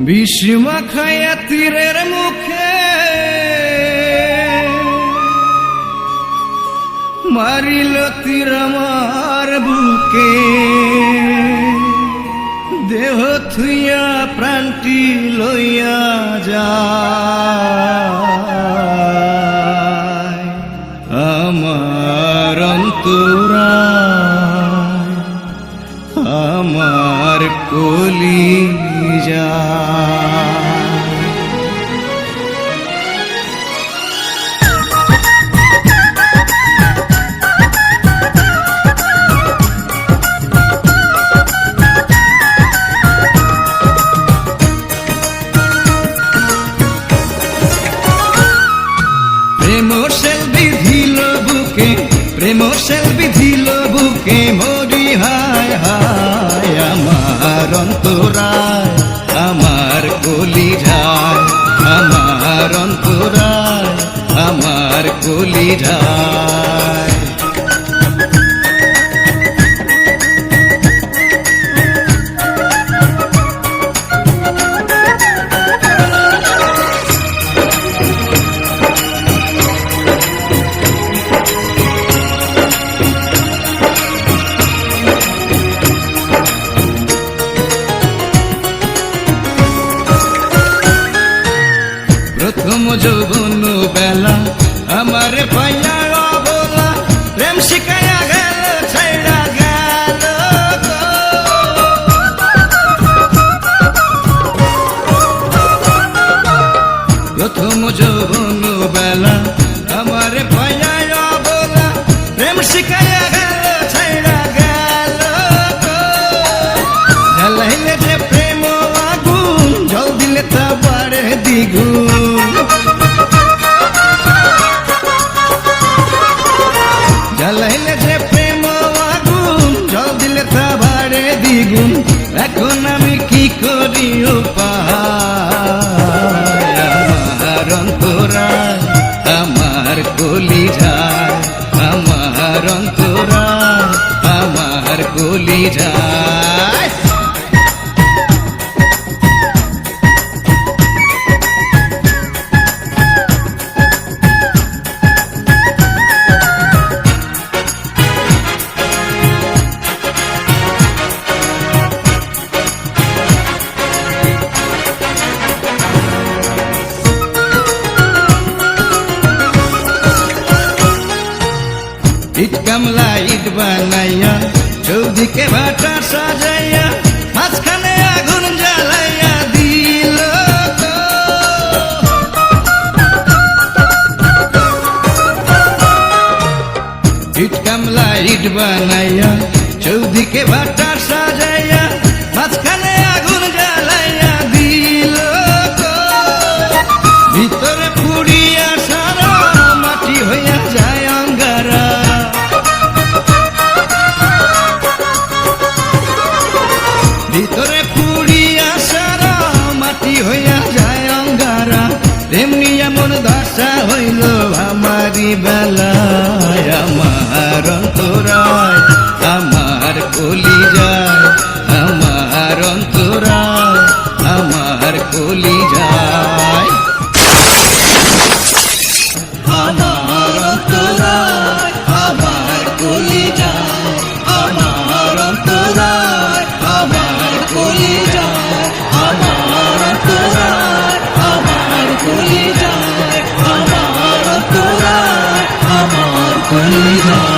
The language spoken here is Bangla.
বিষ্মা খায়া তীরের মুখে। মারিল তীর আমার বুকে। দেহ থুইয়া প্রাণটি লইয়া যায়। আমার অন্তরা আমার কলি যা। প্রেম সেল বিধিল বুকে প্রেম সেল বিধিল বুকে মরি হায় হায়। আমার অন্তরায় আমার কলি যায় আমার অন্তরায় আমার কলি ಶುಭ উপায় আমার অন্তরা আমার কলি আমার অন্তরা আমার কলি বানাইয়া চৌদিকে ভাটা সাজাইয়া, মাঝখানে আগুন জ্বালাইয়া দিল ইট কামলা ইট বানাইয়া, চৌদিকে ভাটা সাজাইয়া, মাঝখানে আগুন জ্বালাইয়া দিল ভিতরে পুড়িয়া বেলা Hallelujah.